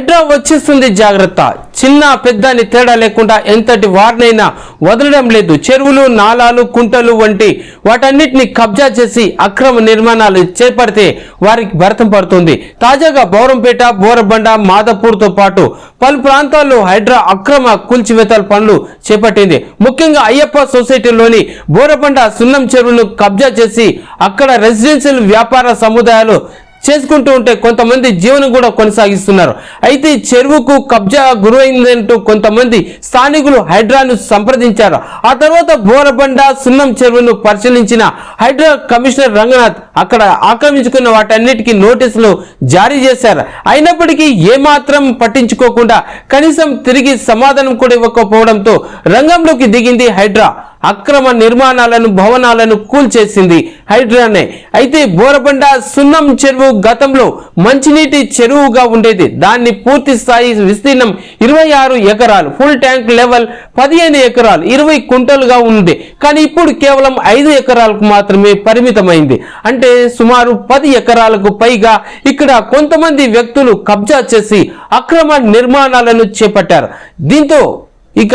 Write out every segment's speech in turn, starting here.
హైడ్రా వచ్చేస్తుంది జాగ్రత్త. చిన్న పెద్ద అని తేడా లేకుండా ఎంతటి వారినైనా వదలడం లేదు. చెరువులు నాలాలు కుంటలు వంటి వాటన్నిటిని కబ్జా చేసి అక్రమ నిర్మాణాలు చేపడితే వారికి భరతం పడుతుంది. తాజాగా బౌరంపేట బోరబండ మాదపూర్తో పాటు పలు ప్రాంతాల్లో హైడ్రా అక్రమ కూల్చివేతల పనులు చేపట్టింది. ముఖ్యంగా అయ్యప్ప సొసైటీలోని బోరబండ సున్నం చెరువును కబ్జా చేసి అక్కడ రెసిడెన్షియల్ వ్యాపార సముదాయాలు చేసుకుంటూ ఉంటే కొంతమంది జీవనం కూడా కొనసాగిస్తున్నారు. అయితే చెరువుకు కబ్జా గురైందంటూ కొంతమంది స్థానికులు హైడ్రాను సంప్రదించారు. ఆ తర్వాత బోరబండ సున్నం చెరువును పరిశీలించిన హైడ్రా కమిషనర్ రంగనాథ్ అక్కడ ఆక్రమించుకున్న వాటన్నిటికీ నోటీసులు జారీ చేశారు. అయినప్పటికీ ఏమాత్రం పట్టించుకోకుండా కనీసం తిరిగి సమాధానం కూడా ఇవ్వకపోవడంతో రంగంలోకి దిగింది హైడ్రా. అక్రమ నిర్మాణాలను భవనాలను కూల్చేసింది హైడ్రానే. అయితే బోరబండ సున్నం చెరువు గతంలో మంచినీటి చెరువుగా ఉండేది. దాన్ని పూర్తి స్థాయి విస్తీర్ణం ఇరవై ఆరు ఎకరాలు ఫుల్ ట్యాంక్ లెవెల్ పదిహేను ఎకరాలు ఇరవై కుంటలుగా ఉంది. కానీ ఇప్పుడు కేవలం ఐదు ఎకరాలకు మాత్రమే పరిమితమైంది. అంటే సుమారు పది ఎకరాలకు పైగా ఇక్కడ కొంతమంది వ్యక్తులు కబ్జా చేసి అక్రమ నిర్మాణాలను చేపట్టారు. దీంతో ఇక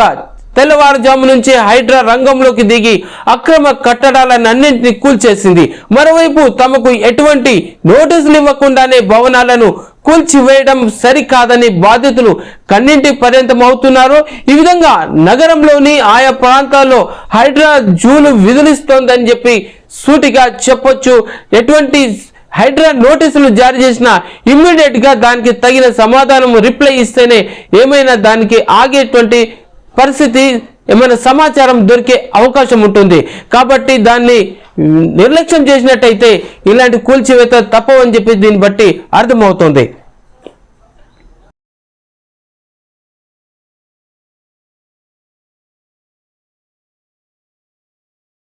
తెల్లవారుజాము నుంచి హైడ్రా రంగంలోకి దిగి అక్రమ కట్టడాలన్నింటినీ కూల్చేసింది. మరోవైపు తమకు ఎటువంటి నోటీసులు ఇవ్వకుండానే భవనాలను కూల్చివేయడం సరికాదని బాధితులు కన్నింటి పర్యంతం అవుతున్నారు. ఈ విధంగా నగరంలోని ఆయా ప్రాంతాల్లో హైడ్రా జూలు విధులిస్తోందని చెప్పి సూటిగా చెప్పొచ్చు. ఎటువంటి హైడ్రా నోటీసులు జారీ చేసిన ఇమ్మీడియట్గా దానికి తగిన సమాధానం రిప్లై ఇస్తేనే ఏమైనా దానికి ఆగేటువంటి పరిస్థితి ఏమైనా సమాచారం దొరికే అవకాశం ఉంటుంది. కాబట్టి దాన్ని నిర్లక్ష్యం చేసినట్టయితే ఇలాంటి కూల్చివేత తప్పవని చెప్పి దీన్ని బట్టి అర్థమవుతుంది.